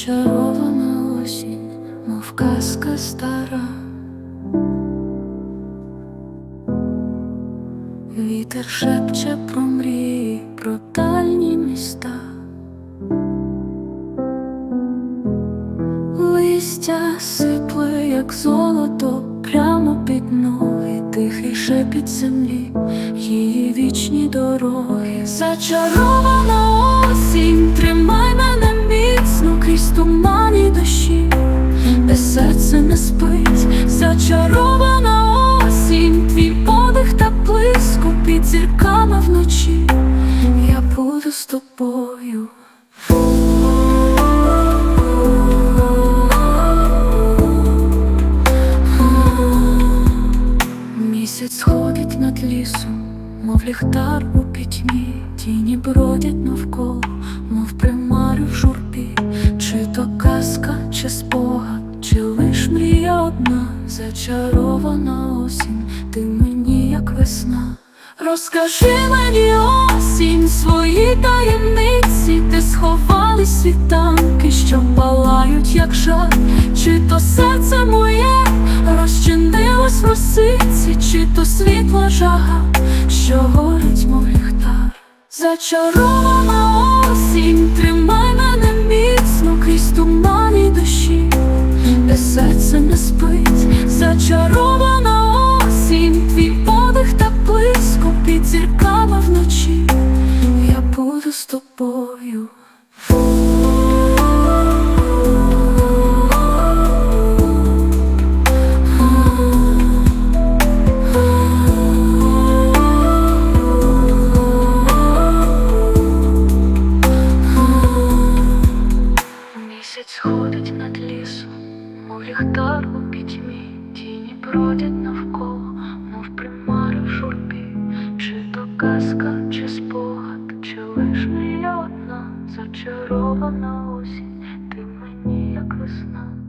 Зачарована осінь, мов казка стара. Вітер шепче про мрії, про дальні міста. Листя сипле, як золото, прямо під ноги, тихий шепіт землі, її вічні дороги. Зачарована осінь, тримай зачарована осінь, твій подих та блиску під зірками вночі. Я буду з тобою. Місяць сходить над лісом, мов ліхтар у пітьмі, тіні бродять навколо, мов примари в журбі, чи то казка, чи спогад, зачарована осінь, ти мені як весна. Розкажи мені осінь свої таємниці, де сховались світанки, що палають, як жар, чи то серце моє розчинилось в росиці, чи то світла жага, що горить, мов ліхтар. Зачарована осінь, зірками вночі. Я буду з тобою. Місяць сходить над лісом, мов ліхтар у пітьмі, тіні бродять навколо, казка, чи спогад, чи лиш я одна, зачарована осінь, ти мені як весна.